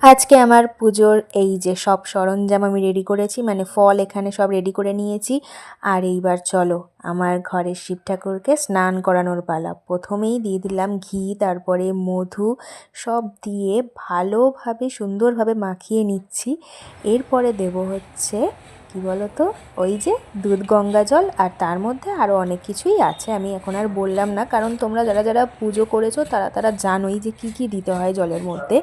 আজকে আমার পুজোর এই যে সব সরঞ্জাম আমি রেডি করেছি মানে ফল এখানে সব রেডি করে নিয়েছি। আর এইবার চলো, আমার ঘরের শিব ঠাকুরকে স্নান করানোর পালা। প্রথমেই দিয়ে দিলাম ঘি, তারপরে মধু, সব দিয়ে ভালোভাবে, সুন্দরভাবে মাখিয়ে নিচ্ছি। এরপরে দেব হচ্ছে কি বলো তো ওই যে দুধ, গঙ্গা জল আর তার মধ্যে আরও অনেক কিছুই আছে। আমি এখন আর বললাম না, কারণ তোমরা যারা যারা পুজো করেছ তারা তারা জানোই যে কি কি দিতে হয় জলের মধ্যে।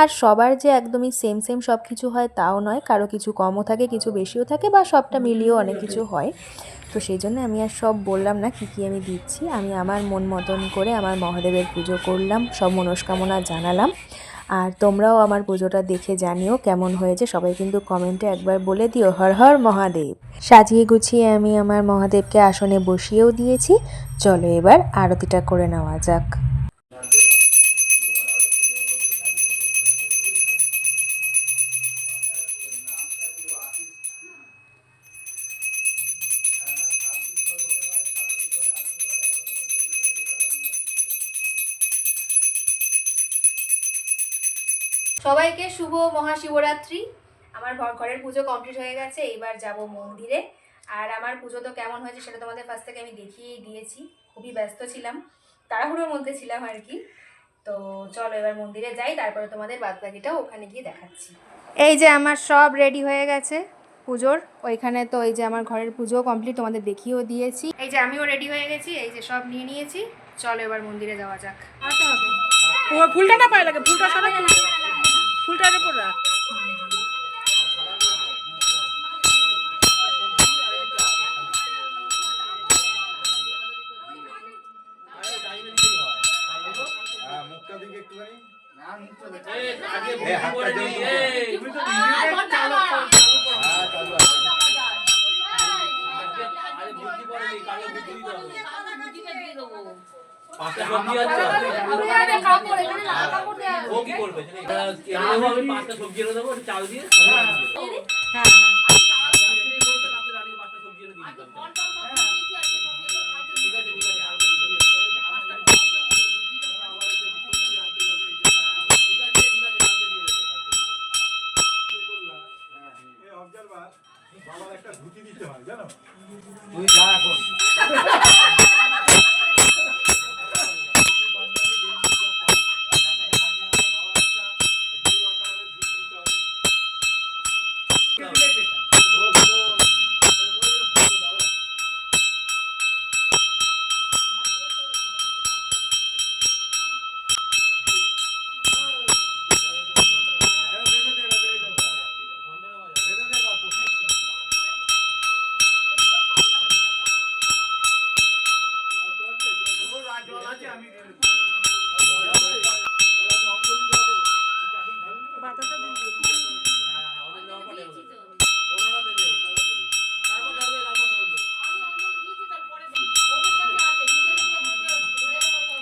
আর সবার যে একদমই সেম সেম সব কিছু হয় তাও নয়, কারও কিছু কমও থাকে, কিছু বেশিও থাকে বা সবটা মিলিয়েও অনেক কিছু হয়। তো সেই জন্য আমি আর সব বললাম না কী কী আমি দিচ্ছি। আমি আমার মন মতন করে আমার মহাদেবের পুজো করলাম, সব মনস্কামনা জানালাম। আর তোমরাও আমার পুজোটা দেখে জানিও কেমন হয়েছে। সবাই কিন্তু কমেন্টে একবার বলে দিও। হর হর মহাদেব। সাজিয়ে গুছিয়ে আমি আমার মহাদেবকে আসনে বসিয়েও দিয়েছি। চলো এবার আরতিটা করে নেওয়া যাক। সবাইকে শুভ মহাশিবরাত্রি আমার ঘর- ঘরের পুজো কমপ্লিট হয়ে গেছে এইবার যাব মন্দিরে আর আমার পুজো তো কেমন হয়েছে সেটা তোমাদের ফার্স্ট থেকে আমি দেখিয়েই দিয়েছি খুবই ব্যস্ত ছিলাম তাড়াহুড়োর মধ্যে ছিলাম আর কি তো চলো এবার মন্দিরে যাই তারপরে তোমাদের বাদবাকিটাও ওখানে গিয়ে দেখাচ্ছি এই যে আমার সব রেডি হয়ে গেছে পুজোর ওইখানে তো এই যে আমার ঘরের পুজো কমপ্লিট তোমাদের দেখিয়েও দিয়েছি এই যে আমিও রেডি হয়ে গেছি এই যে সব নিয়ে নিয়েছি চলো এবার মন্দিরে যাওয়া যাক ফুলটা না পায় লাগে ফুলটা সরাই না ফুলটার উপর রাখ। মুখটা দিকে একটুখানি। এই হাতটা জোর করে। হ্যাঁ। পাঁচটা সবজি আছে। ও কি করবে? এরকমভাবে পাঁচটা সবজি এনে দেবো, চাল দিয়ে। হ্যাঁ। হ্যাঁ কালকে। এই observer, বাবার একটা ধুতি দিতে হয় জানো? তুই যা এখন।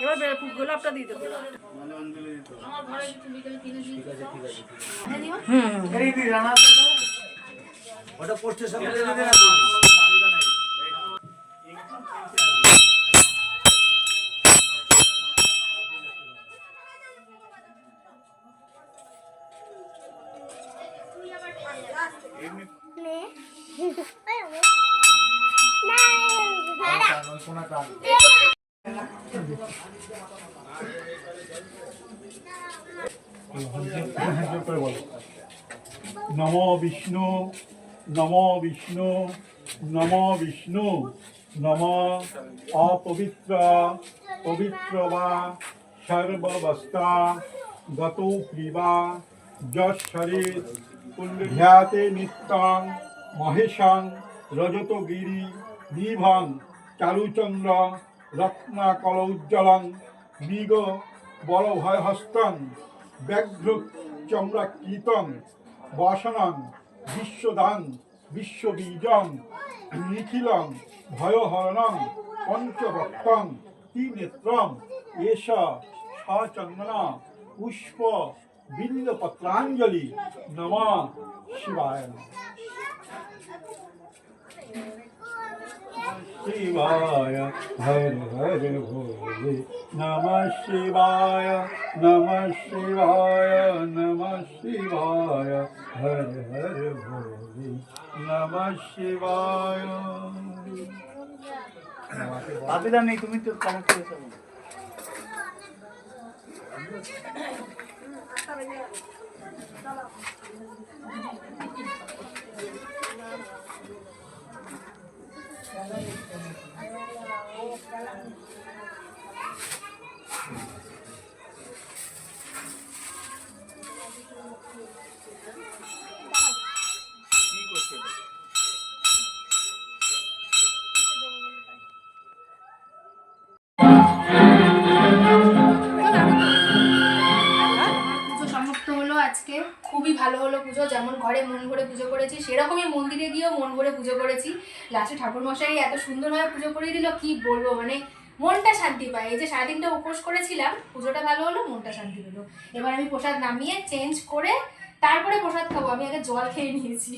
এবার গোলাপটা দিয়ে দেবো। ওটা পড়ছে সব নম বিষ্ণু নম বিষ্ণু নম বিষ্ণু নম অপবিত্র পবিত্র বা সর্ববস্থা গত ক্রীবা যশ্বরে ধ্যাতে নিত্যং মহেশং, রজতগিরি, নিভং চারুচন্দ্র রত্নাকলৌজ্জ্বলং, মৃগ, বলভয়হস্তং ব্যাঘ্র চম্রাকৃতং বাসনং বিশ্বদাং বিশ্ববীজং, নিখিলং, ভয়হরণং পঞ্চভক্তং ত্রিনেত্রম, এষ সচন্দন পুষ্প বিল্লপত্রাঞ্জলি নম শিবায় শিবায় হর হর ভোলে নম শিবায় নম শিবায় নম শিবায় হর হর ভোলে নম শিবায়। বাপিদা নেই তুমি তো কানেক্ট করেছ। কি করছ আজকে খুবই ভালো হলো পুজো, যেমন ঘরে মন ভরে পুজো করেছি, সেরকমই মন্দিরে গিয়েও মন ভরে পুজো করেছি। লাস্টে ঠাকুরমশাই এত সুন্দরভাবে পুজো করে দিল, কি বলব মানে মনটা শান্তি পায়। এই যে সারাদিনটা উপোস করেছিলাম, পুজোটা ভালো হলো, মনটা শান্তি পেল। এবার আমি প্রসাদ নামিয়ে চেঞ্জ করে তারপরে প্রসাদ খাব, আমি আগে জল খেয়ে নিয়েছি।